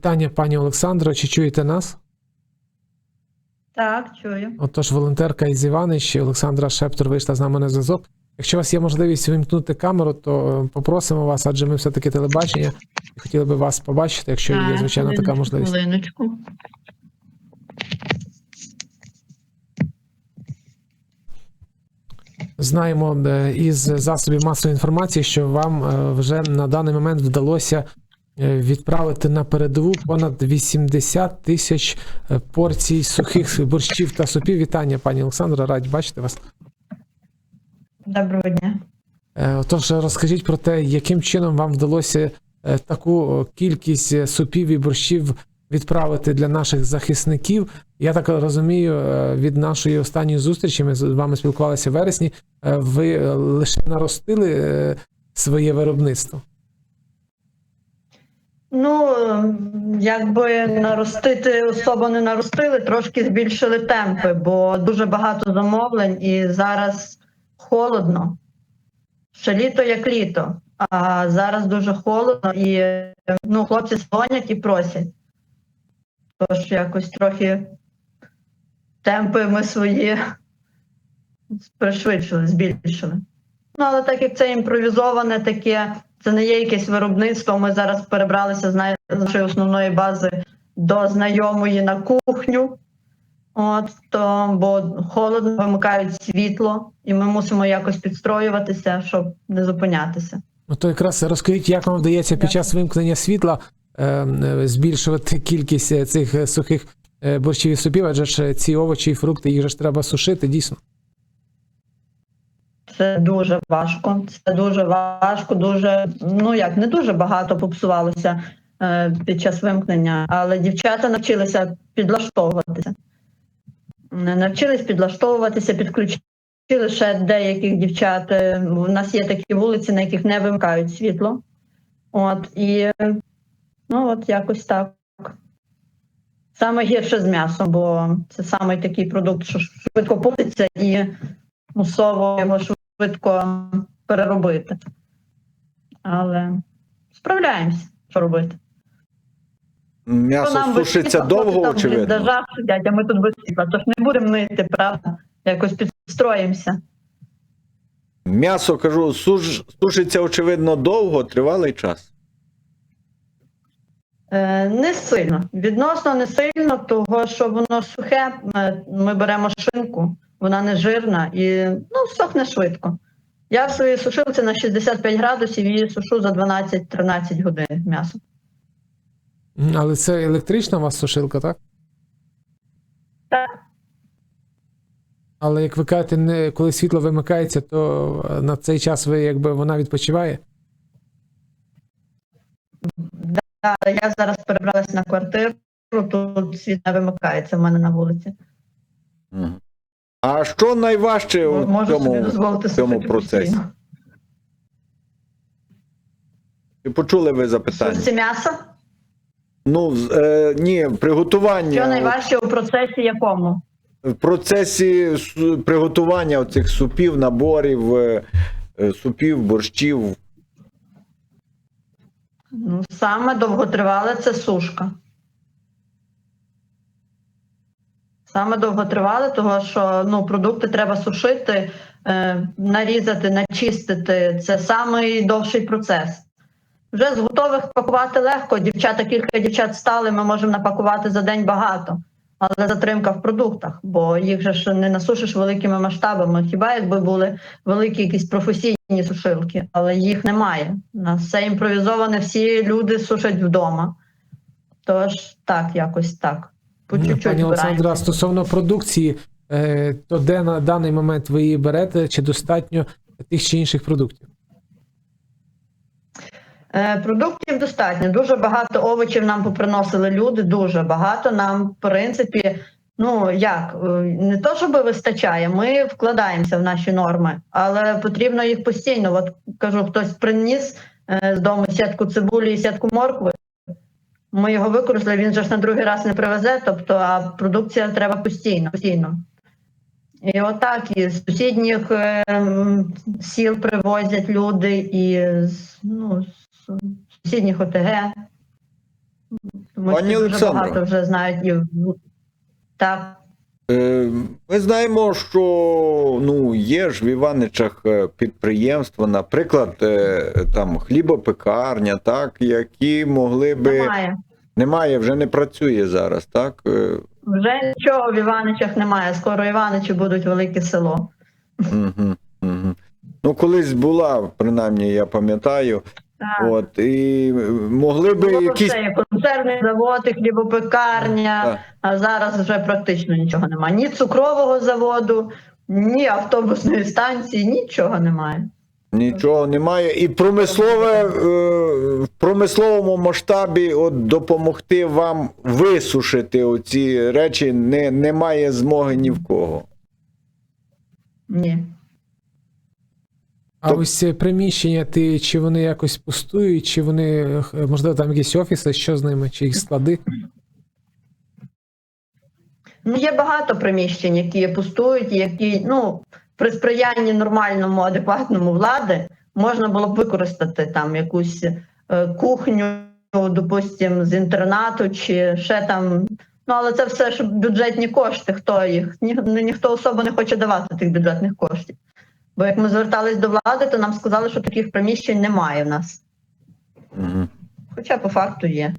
Вітання, пані Олександро. Чи чуєте нас? Так, чую. Отож, волонтерка із Іванич, Олександра Шептор вийшла з нами на зв'язок. Якщо у вас є можливість вимкнути камеру, то е, попросимо вас, адже ми все-таки телебачення і хотіли би вас побачити, якщо є, звичайно, така можливість. Хвилиночку. Знаємо е, із засобів масової інформації, що вам е, вже на даний момент вдалося відправити на передову понад 80 тисяч е, порцій сухих борщів та супів. Вітання, пані Олександра, раді бачити вас. Доброго дня. Е, Отож, розкажіть про те, яким чином вам вдалося е, таку е, кількість е, супів і борщів відправити для наших захисників. Я так розумію, е, від нашої останньої зустрічі ми з вами спілкувалися в вересні. е, Ви е, лише наростили е, своє виробництво. Ну, якби наростити особо не наростили, трошки збільшили темпи, бо дуже багато замовлень і зараз холодно. Ще літо як літо, а зараз дуже холодно і ну, хлопці дзвонять і просять. Тож якось трохи темпи ми свої пришвидшили, збільшили. Ну, але так як це імпровізоване таке, це не є якесь виробництво. Ми зараз перебралися з нашої основної бази до знайомої на кухню. От то, бо холодно вимикають світло, і ми мусимо якось підстроюватися, щоб не зупинятися. Ну то якраз розкажіть, як вам вдається під час вимкнення світла е, е, збільшувати кількість е, цих сухих борщів і супів, адже ж ці овочі і фрукти їх же ж треба сушити, дійсно. Це дуже важко. Це дуже важко, дуже ну як не дуже багато попсувалося е, під час вимкнення, але дівчата навчилися підлаштовуватися. Не Навчились підлаштовуватися, підключили ще деяких дівчат. Е, У нас є такі вулиці, на яких не вимикають світло. От і е, ну от якось так. Саме гірше з м'ясом, бо це саме такий продукт, що швидко портиться і мусово його швидко переробити. Але справляємося, що робити. М'ясо сушиться довго, там очевидно. бліндажах сидять, а ми тут світла. Тож не будемо нити, правда? Якось підстроїмося. М'ясо, кажу, суш, сушиться, очевидно, довго, тривалий час. Е, не сильно. Відносно не сильно, того що воно сухе. Ми, ми беремо шинку, вона не жирна і ну, сохне швидко. Я в своїй сушилці на 65 градусів її сушу за 12-13 годин м'ясо. Але це електрична у вас сушилка, так? Так. Але як ви кажете, не, коли світло вимикається, то е, на цей час ви якби вона відпочиває. Да, я зараз перебралась на квартиру, тут світ не вимикається в мене на вулиці. Мгм. А що найважче у цьому, в цьому процесі? Чи почули ви запитання? це м'ясо? Ну, е, ні, приготування. Що найважче у процесі якому? В процесі приготування оцих супів, наборів, е, е, супів, борщів. Ну, саме довготривале це сушка. Саме довготривале, того що ну, продукти треба сушити, е, нарізати, начистити. Це самий довший процес. Вже з готових пакувати легко. Дівчата, кілька дівчат стали, ми можемо напакувати за день багато. Але затримка в продуктах, бо їх же ж не насушиш великими масштабами. Хіба якби були великі якісь професійні сушилки, але їх немає. У нас все імпровізоване, всі люди сушать вдома. Тож так, якось так. По чуть-чуть Пані Олександра, стосовно продукції, е, то де на даний момент ви її берете, чи достатньо тих чи інших продуктів? Е, Продуктів достатньо. Дуже багато овочів нам поприносили люди. Дуже багато. Нам, в принципі, ну як е, не то, щоб вистачає, ми вкладаємося в наші норми, але потрібно їх постійно. От кажу, хтось приніс з дому сітку цибулі і сітку моркви. Ми його використали, він же ж на другий раз не привезе. Тобто, а продукція треба постійно, постійно. І отак із сусідніх е, сіл привозять люди і з, ну, з сусідніх ОТГ. Тому Пані що дуже багато вже знають і так. Е, Ми знаємо, що ну, є ж в Іваничах е, підприємства, наприклад, е, там хлібопекарня, так, які могли би. Немає. Немає, вже не працює зараз, так? Вже нічого в Іваничах немає. Скоро Іваничі будуть велике село. Угу, угу. Ну, колись була, принаймні, я пам'ятаю. Так. От, і могли би Було якісь. все, консервний завод, і хлібопекарня, Так. а зараз вже практично нічого немає. Ні цукрового заводу, ні автобусної станції, нічого немає. Нічого немає. І промислове, е, в промисловому масштабі от, допомогти вам висушити оці речі не, немає змоги ні в кого. Ні. А Тоб- ось ці приміщення, ти чи вони якось пустують, чи вони, е, можливо, там якісь офіси, що з ними, чи їх склади? Ну, є багато приміщень, які пустують, які ну, при сприянні нормальному, адекватному влади можна було б використати там якусь е, кухню, допустим, з інтернату, чи ще там. Ну, але це все ж бюджетні кошти. Хто їх? Ні, ні- ніхто особо не хоче давати тих бюджетних коштів. Бо як ми звертались до влади, то нам сказали, що таких приміщень немає в нас. Угу. Хоча по факту є.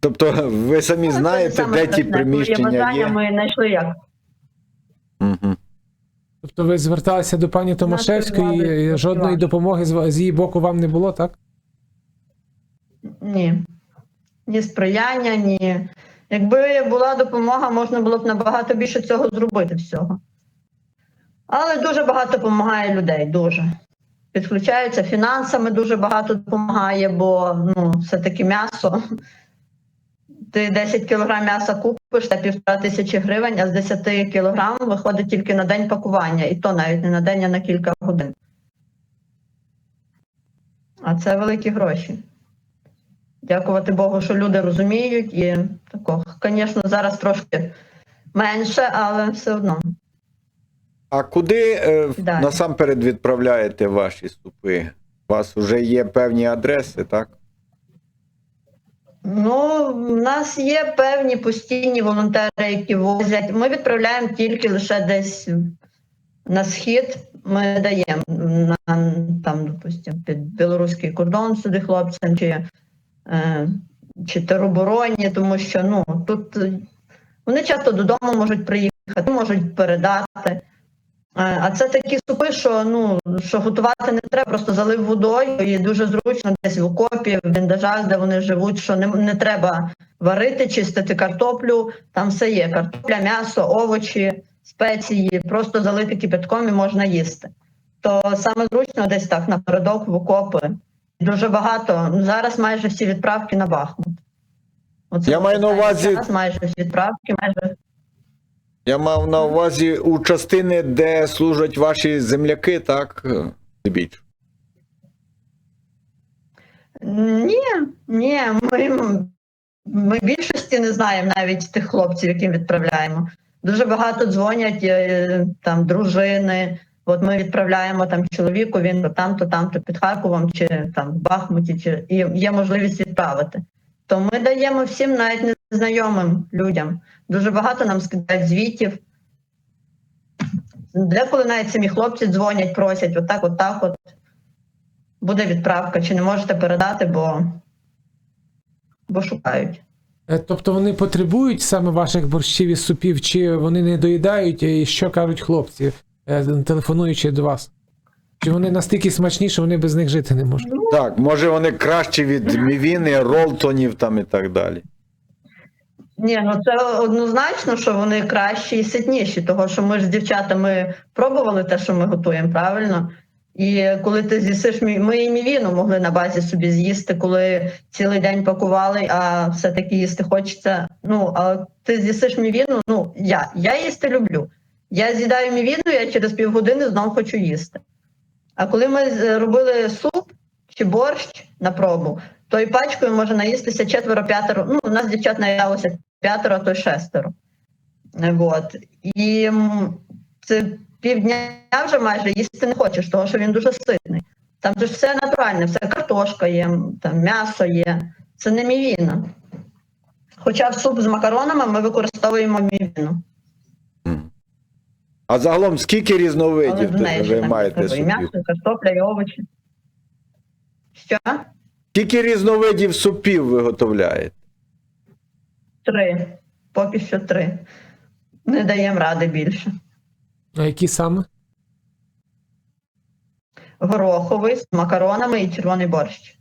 Тобто ви самі Ну, знаєте, саме де ті страшне. Приміщення бажання, є. Ми знайшли як. Угу. Тобто ви зверталися до пані Томашевської, і жодної допомоги з, з її боку вам не було, так? Ні. Ні сприяння, ні. Якби була допомога, можна було б набагато більше цього зробити всього. Але дуже багато допомагає людей, дуже. Підключаються фінансами, дуже багато допомагає, бо ну, все-таки м'ясо. Ти 10 кг м'яса купиш та півтора тисячі гривень, а з 10 кг виходить тільки на день пакування, і то навіть не на день, а на кілька годин. А це великі гроші. Дякувати Богу, що люди розуміють і такого. Звісно, зараз трошки менше, але все одно. А куди е, Далі. насамперед відправляєте ваші супи? У вас вже є певні адреси, так? Ну, в нас є певні постійні волонтери, які возять. Ми відправляємо тільки лише десь на схід. Ми даємо на там, допустимо, під білоруський кордон сюди хлопцям чи, е, чи теробороні, тому що ну тут е, вони часто додому можуть приїхати, можуть передати. Е, А це такі супи, що ну що готувати не треба, просто залив водою і дуже зручно десь в окопі, в біндажах, де вони живуть, що не, не треба варити, чистити картоплю. Там все є: картопля, м'ясо, овочі, спеції, просто залити кипятком і можна їсти. То саме зручно десь так напередок в окопи. Дуже багато. Ну, Зараз майже всі відправки на Бахмут. Оце Я маю на увазі- час майже всі відправки, майже Я мав на увазі у частини, де служать ваші земляки, так? Сибіч. Ні, ні, ми, ми більшості не знаємо навіть тих хлопців, яким відправляємо. Дуже багато дзвонять е, там дружини. От ми відправляємо там чоловіку, він то там, то там, то під Харковом, чи там в Бахмуті, чи і є можливість відправити. То ми даємо всім навіть незнайомим людям. Дуже багато нам скидають звітів. Деколи навіть самі хлопці дзвонять, просять, отак, отак, от буде відправка, чи не можете передати, бо, бо шукають. Е, Тобто вони потребують саме ваших борщів і супів, чи вони не доїдають, і що кажуть хлопці, е, телефонуючи до вас? Чи вони настільки смачні, що вони без них жити не можуть? Так, може вони кращі від мівіни, ролтонів там і так далі. Ні, ну це однозначно, що вони кращі і ситніші, того що ми ж з дівчатами пробували те, що ми готуємо, правильно? І коли ти з'їсиш ми і мівіну могли на базі собі з'їсти, коли цілий день пакували, а все-таки їсти хочеться. Ну, а ти з'їсиш мівіну, ну я, я їсти люблю. Я з'їдаю мівіну, я через півгодини знову хочу їсти. А коли ми робили суп чи борщ на пробу, то і пачкою може наїстися четверо-п'ятеро. Ну, у нас дівчат наїлося п'ятеро, а то й шестеро. Вот. І це півдня вже майже їсти не хочеш, тому що він дуже ситний. Там же ж все натуральне, все картошка є, там м'ясо є, Це не мівіна. Хоча в суп з макаронами ми використовуємо мівіну. А загалом скільки різновидів ви маєте і м'ясо, і картопля, і овочі. Що? Скільки різновидів супів виготовляєте? Три. Поки що три. Не даємо ради більше. А які саме? Гороховий з макаронами і червоний борщ.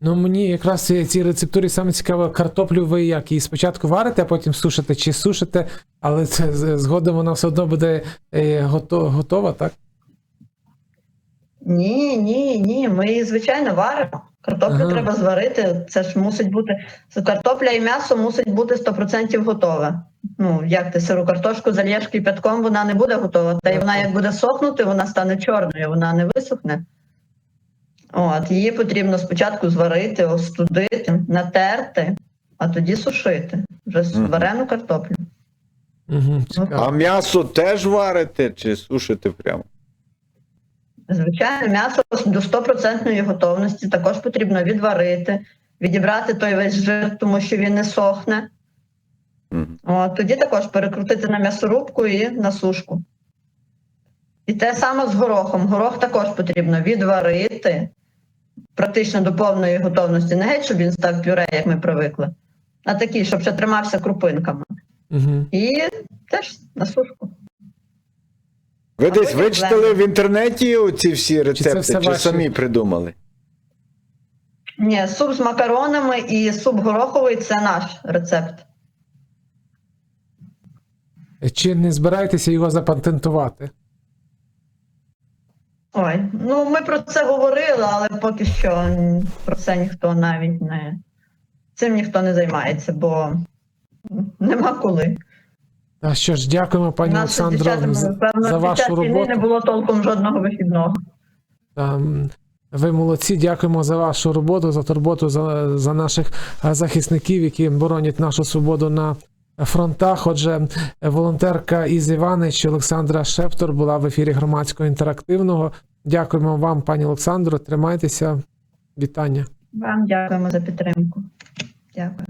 Ну мені якраз ці- ці рецептурі саме цікаво, картоплю ви як її спочатку варите, а потім сушите чи сушите, але це згодом вона все одно буде е, готова, так? Ні, ні, ні. Ми її звичайно варимо. Картоплю Ага. треба зварити. Це ж мусить бути картопля і м'ясо мусить бути 100% готове. Ну як ти сиру картошку зальєш кипятком, вона не буде готова. Та й вона як буде сохнути, вона стане чорною, вона не висохне. От її потрібно спочатку зварити, остудити, натерти, а тоді сушити вже варену картоплю. Угу, А м'ясо теж варите чи сушите прямо? Звичайно, м'ясо до 100% готовності також потрібно відварити, відібрати той весь жир, тому що він не сохне. Мгм. От, тоді також перекрутити на м'ясорубку і на сушку. І те саме з горохом. Горох також потрібно відварити практично до повної готовності. Не геть, щоб він став пюре, як ми привикли, а такий, щоб ще тримався крупинками. Угу. І теж на сушку. Ви А десь потім вичитали в інтернеті оці всі рецепти, все чи, ваші? самі придумали? Ні, суп з макаронами і суп гороховий це наш рецепт. Чи не збираєтеся його запатентувати? Ой, ну ми про це говорили, але поки що про це ніхто навіть не цим ніхто не займається, бо нема коли. А що ж, дякуємо, пані нас Олександро, дівчатами, за, вашу роботу. не було толком жодного вихідного. Ви молодці, дякуємо за вашу роботу, за турботу за, за наших е, захисників, які боронять нашу свободу на фронтах. Отже, волонтерка із Іванич Олександра Шептор була в ефірі громадського інтерактивного. Дякуємо вам, пані Олександро. Тримайтеся. Вітання. Вам дякуємо за підтримку. Дякую.